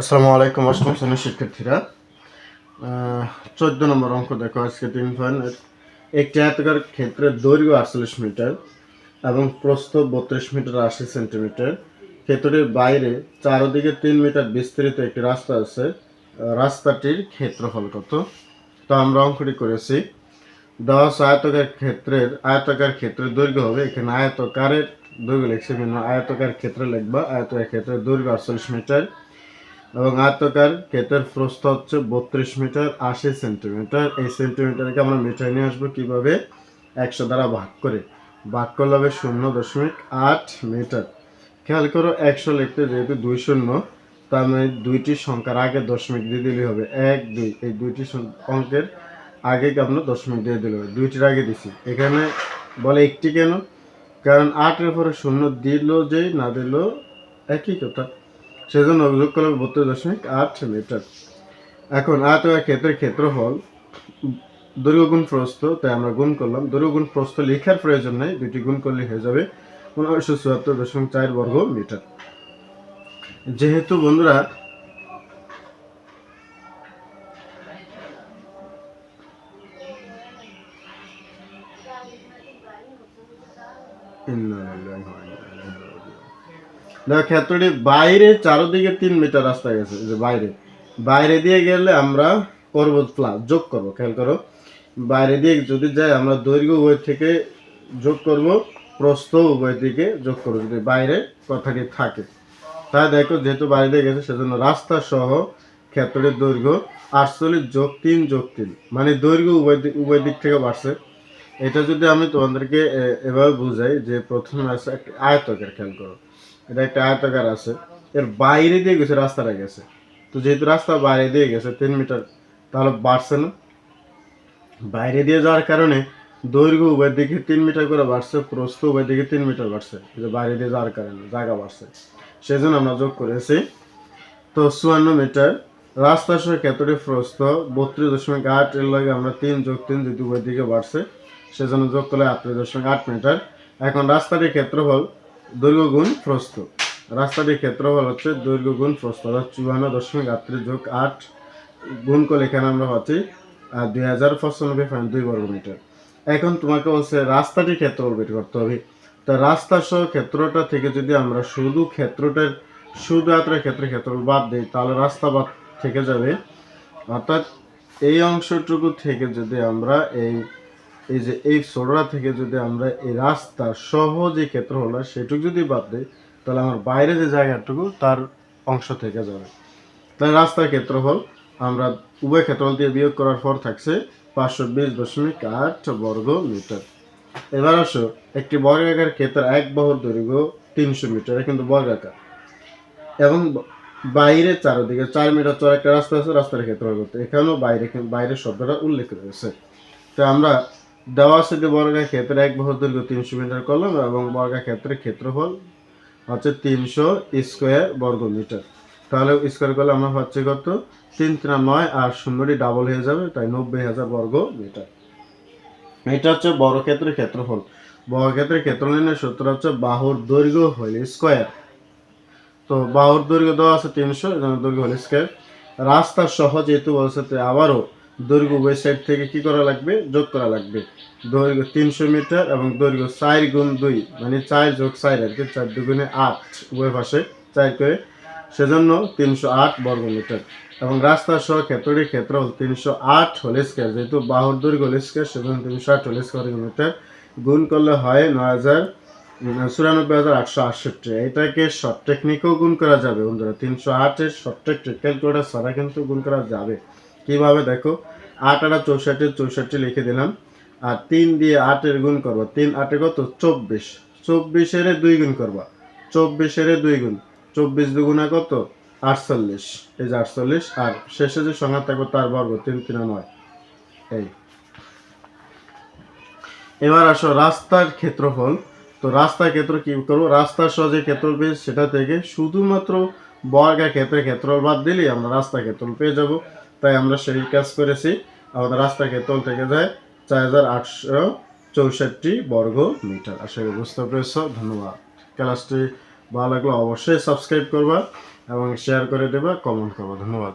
আসসালামু আলাইকুম অষ্টম শ্রেণির শিক্ষার্থীরা। চোদ্দ নম্বর অঙ্ক দেখো, আজকে তিন পয়েন্ট একটি আয়তকার ক্ষেত্রের দৈর্ঘ্য আটচল্লিশ মিটার এবং প্রস্থ বত্রিশ মিটার আশি সেন্টিমিটার। ক্ষেত্রটির বাইরে, চারদিকে তিন মিটার বিস্তৃত একটি রাস্তা আছে। রাস্তাটির ক্ষেত্রফল কত? তো আমরা অঙ্কটি করেছি। দশ আয়তকার ক্ষেত্রের আয়তকার ক্ষেত্রের দৈর্ঘ্য হবে, এখানে আয়তকারের দৈর্ঘ্য লিখছে আয়তকার ক্ষেত্রে লিখবা, আয়তকার ক্ষেত্রের দৈর্ঘ্য আটচল্লিশ মিটার। এবং আয়তকার ক্ষেত্রের প্রস্থ হচ্ছে বত্রিশ মিটার আশি সেন্টিমিটার। এই সেন্টিমিটারকে আমরা মিটার নিয়ে আসব কীভাবে? একশো দ্বারা ভাগ করে। ভাগ করলে হবে শূন্য দশমিক আট মিটার। খেয়াল করো, একশো লিখতে যেহেতু দুই শূন্য, তার মানে দুইটি সংখ্যার আগে দশমিক দিয়ে দিলে হবে। এক, দুই, এই দুইটি অঙ্কের আগে আমরা দশমিক দিয়ে দিলে হবে? দুইটির আগে দিছি। এখানে বলে একটি কেন? কারণ আটের পরে শূন্য দিল যেই, না দিল একই কথা। সেজন্য অভিযোগ করলে বত্রিশ দশমিক আট মিটার। এখন আয়তকার ক্ষেত্রের ক্ষেত্রফল দৈর্ঘ্য গুণ প্রস্থ, তাই আমরা গুণ করলাম। দৈর্ঘ্য গুণ প্রস্থ লেখার প্রয়োজন নেই, দুটি গুণ করলে হয়ে যাবে পনেরোশো চুয়াত্তর দশমিক চার বর্গ মিটার। যেহেতু বন্ধুরা দেখো ক্ষেত্রটি বাইরে চারোদিকে তিন মিটার রাস্তা গেছে যে বাইরে। বাইরে দিয়ে গেলে আমরা করব প্লাস যোগ করব, খেয়াল করো। বাইরে দিয়ে যদি যাই, আমরা দৈর্ঘ্য উভয় থেকে যোগ করব, প্রস্থ উভয় দিকে যোগ করব, যদি বাইরে কথাটি থাকে। তাই দেখো, যেহেতু বাইরে দিয়ে গেছে, সেজন্য রাস্তা সহ ক্ষেত্রটির দৈর্ঘ্য আটচল্লিশ যোগ তিন যোগ তিন মানে দৈর্ঘ্য উভয় দিক উভয় দিক থেকে বাড়ছে। এটা যদি আমি তোমাদেরকে এভাবে বুঝাই যে প্রথমে আছে একটা আয়তকার, খেয়াল করো। এটা একটা আয়তাকার আছে। এর বাইরে দিয়ে গেছে, রাস্তাটা গেছে। তো যেহেতু রাস্তা বাইরে দিয়ে গেছে, তিন মিটার, তাহলে বাড়ছে না। বাইরে দিয়ে যাওয়ার কারণে দৈর্ঘ্য উভয় দিকে তিন মিটার করে বাড়ছে, প্রস্থ উভয় দিকে তিন মিটার বাড়ছে। যে বাইরে দিয়ে যাওয়ার কারণে জায়গা বাড়ছে। সেজন্য আমরা যোগ করেছি। তো চুয়ান্ন মিটার, রাস্তা সহ ক্ষেত্রটি প্রস্থ, বত্রিশ দশমিক আট, এর লাগে আমরা তিন যোগ তিন যদি উভয় দিকে বাড়ছে, সেজন্য যোগ করলে আটত্রিশ দশমিক আট মিটার। এখন রাস্তাটির ক্ষেত্রফল দৈর্ঘ্য গুণ প্রস্থ। রাস্তাটির ক্ষেত্রফল হচ্ছে দৈর্ঘ্য গুণ প্রস্থ, অর্থাৎ চুয়ান্ন দশমিক আটত্রিশ যোগ আট গুণ করলে এখানে আমরা পাচ্ছি দুই হাজার পঁচানব্বই পয়েন্ট দুই বর্গ মিটার এখন তোমাকে বলছে রাস্তাটির ক্ষেত্রফল বের করতে হবে। তা রাস্তা সহ ক্ষেত্রটা থেকে যদি আমরা শুধু ক্ষেত্রটার, শুধু যাত্রার ক্ষেত্রে ক্ষেত্রফল বাদ দিই, তাহলে রাস্তা বাদ থেকে যাবে। অর্থাৎ এই অংশটুকু থেকে যদি আমরা এই এই যে এই সোডরা থেকে যদি আমরা এই রাস্তা সহ যে হয় সেটুকু যদি বাদ দিই, তাহলে আমার বাইরে যে জায়গাটুকু, তার অংশ থেকে যাবে। তাহলে রাস্তার ক্ষেত্রফল, আমরা উভয় ক্ষেত্রফল দিয়ে বিয়োগ করার পর থাকছে পাঁচশো বিশ দশমিক আট বর্গ মিটার। এবার আসো, একটি বর্গাকার ক্ষেত্রে এক বাহুর দৈর্ঘ্য তিনশো মিটার কিন্তু বর্গাকার। এবং বাইরে চারদিকে, চার মিটার চড় একটা রাস্তা আছে, রাস্তার ক্ষেত্রফল এখানেও বাইরে, বাইরের শব্দটা উল্লেখ রয়েছে। তো আমরা দেওয়া আছে যে বর্গা ক্ষেত্রে এক বাহুর দৈর্ঘ্য তিনশো মিটার করলাম এবং বর্গা ক্ষেত্রে ক্ষেত্রফল হচ্ছে তিনশো স্কোয়ার বর্গ মিটার তাহলে স্কোয়ার করলে আমরা হচ্ছে কত? তিন তিন নয় আর শূন্যটি ডাবল হয়ে যাবে, তাই নব্বই হাজার বর্গ মিটার এটা হচ্ছে বড় ক্ষেত্রের ক্ষেত্রফল। বড় ক্ষেত্রের ক্ষেত্রফলের সূত্র হচ্ছে বাহুর দৈর্ঘ্য হইলে স্কোয়ার। তো বাহুর দৈর্ঘ্য দেওয়া আছে তিনশো দৈর্ঘ্য হলে স্কোয়ার। রাস্তা সহ যেহেতু বলছে আবারও দৈর্ঘ্য উভয় সাইড থেকে কি করা লাগবে? যোগ করা লাগবে। দৈর্ঘ্য তিনশো মিটার এবং দৈর্ঘ্য চার গুণ দুই মানে চার যোগ চার আর কি, চার দুগুণে আট উভয় পাশে চার করে। সেজন্য তিনশো আট বর্গ মিটার। এবং রাস্তা সহ ক্ষেত্রটির ক্ষেত্র হল তিনশো আট হলে স্কোয়ার যেহেতু বাহুর দৈর্ঘ্য হলে স্কোয়ার সেজন্য তিনশো আট হলে স্কোয়ার মিটার। গুণ করলে হয় নয় হাজার চুরানব্বই হাজার আটশো আটষট্টি। এটাকে শর্ট টেকনিকেও গুণ করা যাবে বন্ধুরা। তিনশো আটের শর্ট টেকনিক ক্যালকুলেটার ছাড়া কিন্তু গুণ করা যাবে। কীভাবে? দেখো। আট আটা চৌষট্টি চৌষট্টি লিখে দিলাম। আর তিন দিয়ে আটের গুণ করব। তিন আটে কত? চব্বিশ। চব্বিশের দুই গুণ করবা। চব্বিশের দুই গুণ। চব্বিশ দুগুণা কত? আটচল্লিশ। এই যে আটচল্লিশ, আর শেষে যে সংখ্যা থাকবে তার বর্গ, তিন তিন নয়। এই। এবার আসো রাস্তার ক্ষেত্রফল। তো রাস্তার ক্ষেত্র কি করব? রাস্তার সহ যে ক্ষেত্রফল পেয়েছি সেটা থেকে শুধুমাত্র বর্গা ক্ষেত্রে ক্ষেত্রফল বাদ দিলেই আমরা রাস্তা ক্ষেত্রফল পেয়ে যাব। তাই আমরা সেই কাজ করেছি। আমাদের রাস্তাকে তল থেকে যায় চার হাজার আটশো চৌষট্টি বর্গ মিটার। আশা করি বুঝতে পেরেছ। ধন্যবাদ। ক্লাসটি ভালো লাগলে অবশ্যই সাবস্ক্রাইব করবা এবং শেয়ার করে দেবা, কমেন্ট করবা। ধন্যবাদ।